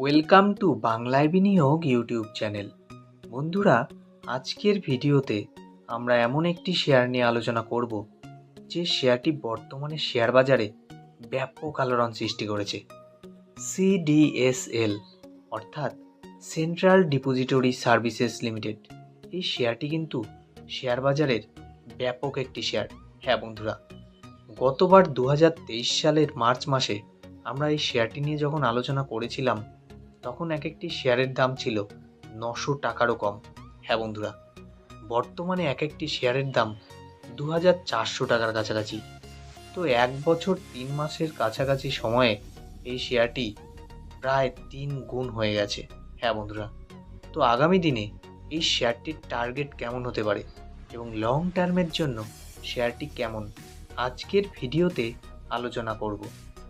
Welcome to বাংলায় বিনিয়োগ YouTube channel. বন্ধুরা, আজকের ভিডিওতে আমরা এমন একটি শেয়ার নিয়ে আলোচনা করব, যে শেয়ারটি বর্তমানে শেয়ার বাজারে ব্যাপক আলোড়ন সৃষ্টি করেছে। সিডিএসএল অর্থাৎ সেন্ট্রাল ডিপোজিটরি সার্ভিসেস লিমিটেড এই শেয়ারটি কিন্তু শেয়ার বাজারের ব্যাপক একটি শেয়ার হ্যাঁ বন্ধুরা, গতবার দু হাজার তেইশ সালের মার্চ মাসে আমরা এই শেয়ারটি নিয়ে যখন আলোচনা করেছিলাম তখন এক একটি শেয়ারের দাম ছিল নশো টাকারও কম। হ্যাঁ বন্ধুরা, বর্তমানে এক একটি শেয়ারের দাম দু হাজার চারশো টাকার কাছাকাছি। তো এক বছর তিন মাসের কাছাকাছি সময়ে এই শেয়ারটি প্রায় তিন গুণ হয়ে গেছে। হ্যাঁ বন্ধুরা, তো আগামী দিনে এই শেয়ারটির টার্গেট কেমন হতে পারে এবং লং টার্মের জন্য শেয়ারটি কেমন? আজকের ভিডিওতে আলোচনা করব।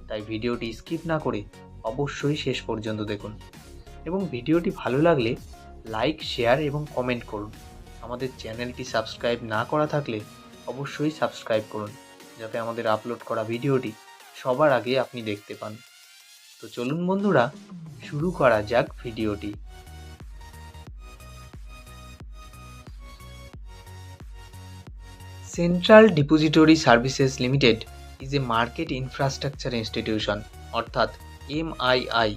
তাই ভিডিওটি স্কিপ না করে অবশ্যই শেষ পর্যন্ত দেখুন। এবং ভিডিওটি ভালো লাগলে লাইক শেয়ার এবং কমেন্ট করুন। আমাদের চ্যানেলটি সাবস্ক্রাইব না করা থাকলে অবশ্যই সাবস্ক্রাইব করুন, যাতে আমাদের আপলোড করা ভিডিওটি সবার আগে আপনি দেখতে পান। তো চলুন বন্ধুরা, শুরু করা যাক ভিডিওটি। Central Depository Services Limited is a market infrastructure institution অর্থাৎ MII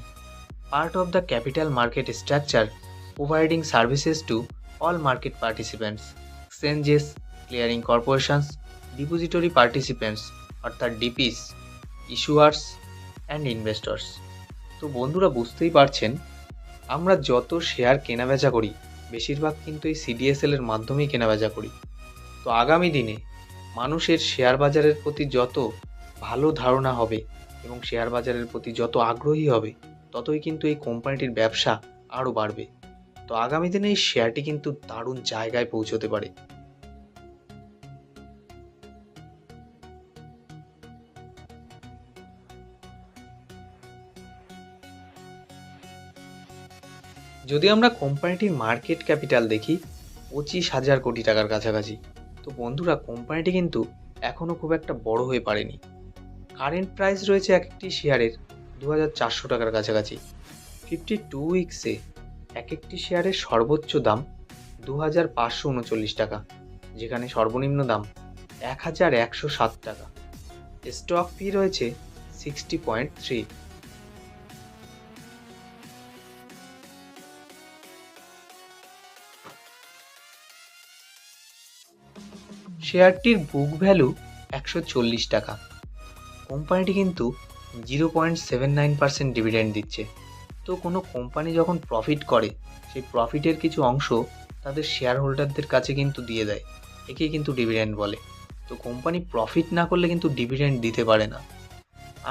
part of the capital market structure providing services to all market participants exchanges clearing corporations depository participants অর্থাৎ ডিপিস ইস্যুয়ার্স অ্যান্ড ইনভেস্টর্স তো বন্ধুরা বুঝতেই পারছেন আমরা যত শেয়ার কেনাবেচা করি বেশিরভাগ কিন্তু এই সিডিএসএল এর মাধ্যমেই কেনাবেচা করি তো আগামী দিনে মানুষের শেয়ার বাজারের প্রতি যত ভালো ধারণা হবে এবং শেয়ার বাজারের প্রতি যত আগ্রহী হবে, ততই কিন্তু এই কোম্পানিটির ব্যবসা আরও বাড়বে। তো আগামী দিনে এই শেয়ারটি কিন্তু দারুণ জায়গায় পৌঁছতে পারে। যদি আমরা কোম্পানিটির মার্কেট ক্যাপিটাল দেখি, পঁচিশ হাজার কোটি টাকার কাছাকাছি। তো বন্ধুরা, কোম্পানিটি কিন্তু এখনও খুব একটা বড় হয়ে পারেনি। কারেন্ট প্রাইস রয়েছে এক একটি শেয়ারের দু হাজার চারশো টাকার কাছাকাছি। ফিফটি টু উইক্সে এক একটি শেয়ারের সর্বোচ্চ দাম দু হাজার পাঁচশো উনচল্লিশ টাকা, যেখানে সর্বনিম্ন দাম এক হাজার একশো সাত টাকা। স্টক ফি রয়েছে সিক্সটি পয়েন্ট থ্রি শেয়ারটির বুক ভ্যালু একশো চল্লিশ টাকা। কোম্পানিটি কিন্তু zero point seven nine percent dividend দিচ্ছে। তো কোনো কোম্পানি যখন প্রফিট করে, সেই প্রফিটের কিছু অংশ তাদের শেয়ার হোল্ডারদের কাছে কিন্তু দিয়ে দেয়। একেই কিন্তু ডিভিডেন্ড বলে। তো কোম্পানি প্রফিট না করলে কিন্তু ডিভিডেন্ড দিতে পারে না।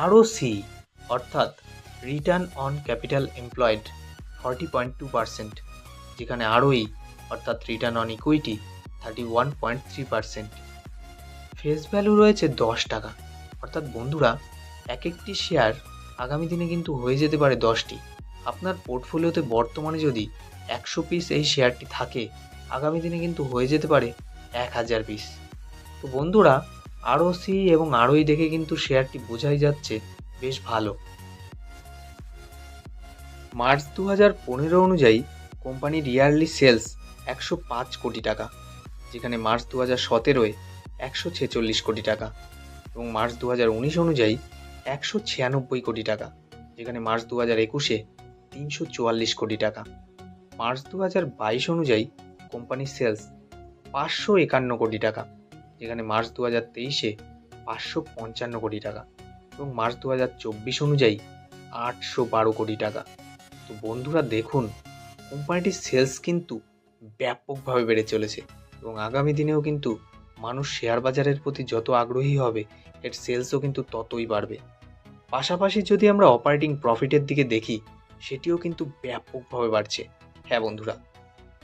আরও সি অর্থাৎ return on capital employed forty point two percent যেখানে আরওই অর্থাৎ return on equity thirty one point three percent face value রয়েছে দশ টাকা। অর্থাৎ বন্ধুরা এক একটি শেয়ার আগামী দিনে কিন্তু হয়ে যেতে পারে দশটি। আপনার পোর্টফোলিওতে বর্তমানে যদি একশো পিস এই শেয়ারটি থাকে, আগামী দিনে কিন্তু হয়ে যেতে পারে এক হাজার পিস তো বন্ধুরা, আরও সি এবং আরওই দেখে কিন্তু শেয়ারটি বোঝাই যাচ্ছে বেশ ভালো। মার্চ দু হাজার পনেরো অনুযায়ী কোম্পানির ইয়ারলি সেলস একশো পাঁচ কোটি টাকা, যেখানে মার্চ দু হাজার সতেরোয় একশো ছেচল্লিশ কোটি টাকা। এবং মার্চ দু হাজার উনিশ অনুযায়ী একশো ছিয়ানব্বই কোটি টাকা, যেখানে মার্চ দু হাজার একুশে তিনশো চুয়াল্লিশ কোটি টাকা। মার্চ দু হাজার বাইশ অনুযায়ী কোম্পানির সেলস পাঁচশো একান্ন কোটি টাকা, যেখানে মার্চ দু হাজার তেইশে পাঁচশো পঞ্চান্ন কোটি টাকা এবং মার্চ দু হাজার চব্বিশ অনুযায়ী আটশো বারো কোটি টাকা। তো বন্ধুরা দেখুন, কোম্পানিটির সেলস কিন্তু ব্যাপকভাবে বেড়ে চলেছে এবং আগামী দিনেও কিন্তু মানুষ শেয়ার বাজারের প্রতি যত আগ্রহী হবে, এর সেলসও কিন্তু ততই বাড়বে। পাশাপাশি যদি আমরা অপারেটিং প্রফিটের দিকে দেখি, সেটিও কিন্তু ব্যাপকভাবে বাড়ছে। হ্যাঁ বন্ধুরা,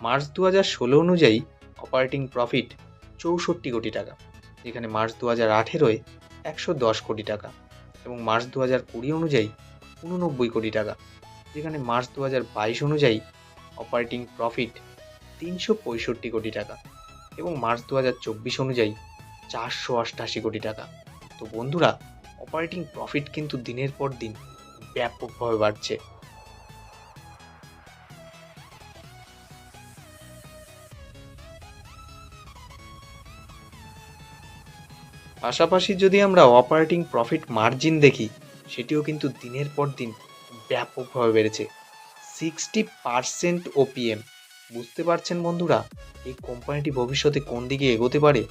মার্চ দু হাজার ষোলো অনুযায়ী অপারেটিং প্রফিট চৌষট্টি কোটি টাকা, যেখানে মার্চ দু হাজার আঠেরোয় একশো দশ কোটি টাকা এবং মার্চ দু হাজার কুড়ি অনুযায়ী উননব্বই কোটি টাকা, যেখানে মার্চ দু হাজার বাইশ অনুযায়ী অপারেটিং প্রফিট তিনশো পঁয়ষট্টি কোটি টাকা। এবং মার্চ দু হাজার চব্বিশ অনুযায়ী চারশো অষ্টাশি কোটি টাকা। তো বন্ধুরা অপারেটিং প্রফিট কিন্তু দিনের পর দিন ব্যাপকভাবে বাড়ছে। পাশাপাশি যদি আমরা অপারেটিং প্রফিট মার্জিন দেখি, সেটিও কিন্তু দিনের পর দিন ব্যাপকভাবে বেড়েছে। সিক্সটি পারসেন্ট ওপিএম বুঝতে পারছেন বন্ধুরা, এই কোম্পানিটি ভবিষ্যতে কোন দিকে এগোতে পারে?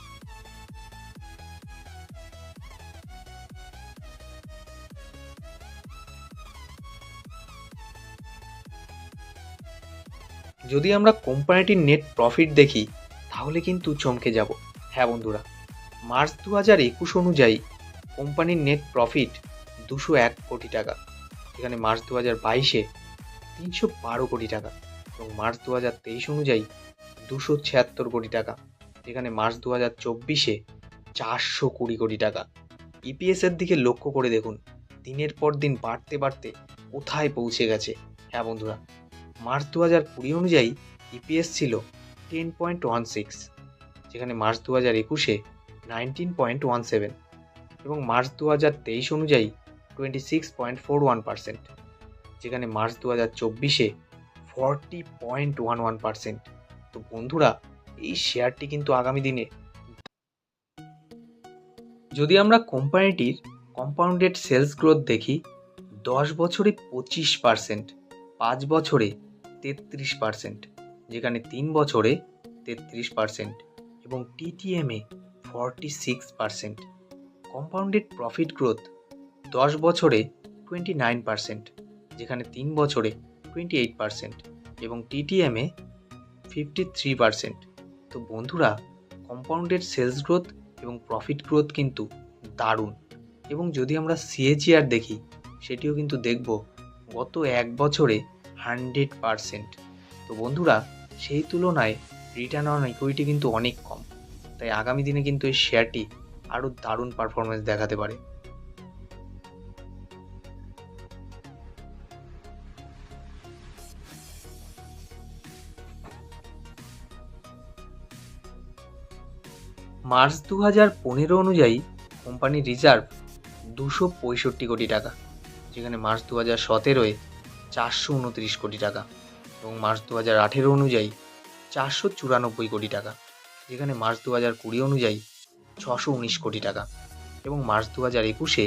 যদি আমরা কোম্পানিটির নেট প্রফিট দেখি, তাহলে কিন্তু চমকে যাব। হ্যাঁ বন্ধুরা, মার্চ দু হাজার একুশ অনুযায়ী কোম্পানির নেট প্রফিট দুশো এক কোটি টাকা। এখানে মার্চ দু হাজার বাইশে তিনশো বারো কোটি টাকা। এবং মার্চ দু হাজার তেইশ অনুযায়ী দুশো ছিয়াত্তর কোটি টাকা, যেখানে মার্চ দু হাজার চব্বিশে চারশো কুড়ি কোটি টাকা। ইপিএসের দিকে লক্ষ্য করে দেখুন, দিনের পর দিন বাড়তে বাড়তে কোথায় পৌঁছে গেছে। হ্যাঁ বন্ধুরা, মার্চ দু হাজার কুড়ি অনুযায়ী ইপিএস ছিল টেন পয়েন্ট ওয়ান সিক্স, যেখানে মার্চ দু হাজার একুশে নাইনটিন পয়েন্ট ওয়ান সেভেন এবং মার্চ দু হাজার তেইশ অনুযায়ী twenty six point four one percent, যেখানে মার্চ দু হাজার চব্বিশে forty point one one percent. তো বন্ধুরা, এই শেয়ারটি কিন্তু আগামী দিনে যদি আমরা কোম্পানিটির কম্পাউন্ডেড সেলস গ্রোথ দেখি, দশ বছরে পঁচিশ পার্সেন্ট, পাঁচ বছরে তেত্রিশ পার্সেন্ট, যেখানে তিন বছরে তেত্রিশ পার্সেন্ট এবং টিটিএমে forty six percent. Compounded profit growth দশ বছরে টোয়েন্টি নাইন পার্সেন্ট, যেখানে তিন বছরে টোয়েন্টি এইট পার্সেন্ট এবং টিটিএমে ফিফটি থ্রি পার্সেন্ট তো বন্ধুরা কম্পাউন্ডেড সেলস গ্রোথ এবং প্রফিট গ্রোথ কিন্তু দারুণ। এবং যদি আমরা সিএজিআর দেখি, সেটিও কিন্তু দেখব গত এক বছরে হান্ড্রেড পারসেন্ট তো বন্ধুরা, সেই তুলনায় রিটার্ন অন ইকুইটি কিন্তু অনেক কম। তাই আগামী দিনে কিন্তু এই শেয়ারটি আরও দারুণ পারফরমেন্স দেখাতে পারে। মার্চ দু হাজার পনেরো অনুযায়ী কোম্পানির রিজার্ভ দুশো পঁয়ষট্টি কোটি টাকা, যেখানে মার্চ দু হাজার সতেরোয় চারশো উনত্রিশ কোটি টাকা এবং মার্চ দু হাজার আঠেরো অনুযায়ী চারশো চুরানব্বই কোটি টাকা, যেখানে মার্চ দু হাজার কুড়ি অনুযায়ী ছশো উনিশ কোটি টাকা এবং মার্চ দু হাজার একুশে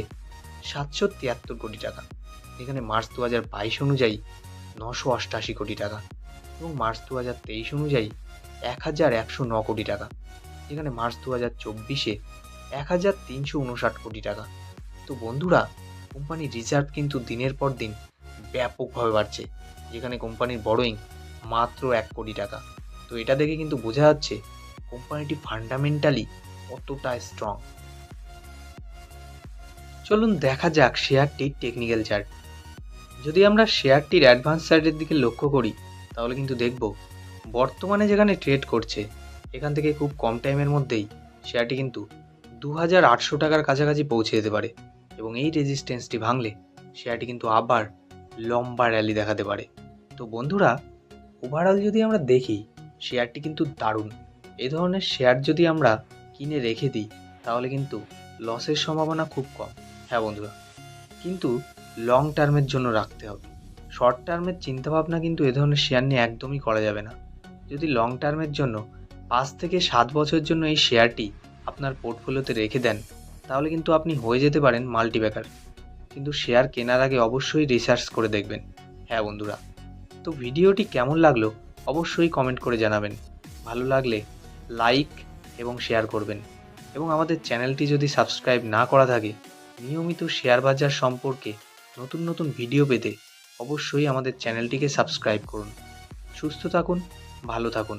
সাতশো তিয়াত্তর কোটি টাকা, যেখানে মার্চ দু হাজার বাইশ অনুযায়ী নশো অষ্টাশি কোটি টাকা এবং মার্চ দু হাজার তেইশ অনুযায়ী এক হাজার একশো ন কোটি টাকা। যেখানে মার্চ দু হাজার চব্বিশে এক হাজার তিনশো উনষাট কোটি টাকা। তো বন্ধুরা কোম্পানির রিজার্ভ কিন্তু দিনের পর দিন ব্যাপকভাবে বাড়ছে, যেখানে কোম্পানির বড়োইং মাত্র এক কোটি টাকা। তো এটা দেখে কিন্তু বোঝা যাচ্ছে কোম্পানিটি ফান্ডামেন্টালি কতটা স্ট্রং চলুন দেখা যাক শেয়ারটির টেকনিক্যাল চার্ট যদি আমরা শেয়ারটির অ্যাডভান্স চার্টের দিকে লক্ষ্য করি, তাহলে কিন্তু দেখব বর্তমানে যেখানে ট্রেড করছে এখান থেকে খুব কম টাইমের মধ্যেই শেয়ারটি কিন্তু দু হাজার আটশো টাকার কাছাকাছি পৌঁছে যেতে পারে এবং এই রেজিস্ট্যান্সটি ভাঙলে শেয়ারটি কিন্তু আবার লম্বা র্যালি দেখাতে পারে। তো বন্ধুরা ওভারঅল যদি আমরা দেখি শেয়ারটি কিন্তু দারুণ। এ ধরনের শেয়ার যদি আমরা কিনে রেখে দিই, তাহলে কিন্তু লসের সম্ভাবনা খুব কম। হ্যাঁ বন্ধুরা, কিন্তু লং টার্মের জন্য রাখতে হবে। শর্ট টার্মের চিন্তাভাবনা কিন্তু এ ধরনের শেয়ার নিয়ে একদমই করা যাবে না। যদি লং টার্মের জন্য পাঁচ থেকে সাত বছরের জন্য এই শেয়ারটি আপনার পোর্টফোলিওতে রেখে দেন, তাহলে কিন্তু আপনি হয়ে যেতে পারেন মাল্টিব্যাকার। কিন্তু শেয়ার কেনার আগে অবশ্যই রিসার্চ করে দেখবেন। হ্যাঁ বন্ধুরা, তো ভিডিওটি কেমন লাগল অবশ্যই কমেন্ট করে জানাবেন। ভালো লাগলে লাইক এবং শেয়ার করবেন। এবং আমাদের চ্যানেলটি যদি সাবস্ক্রাইব না করা থাকে, নিয়মিত শেয়ার বাজার সম্পর্কে নতুন নতুন ভিডিও পেতে অবশ্যই আমাদের চ্যানেলটিকে সাবস্ক্রাইব করুন। সুস্থ থাকুন, ভালো থাকুন।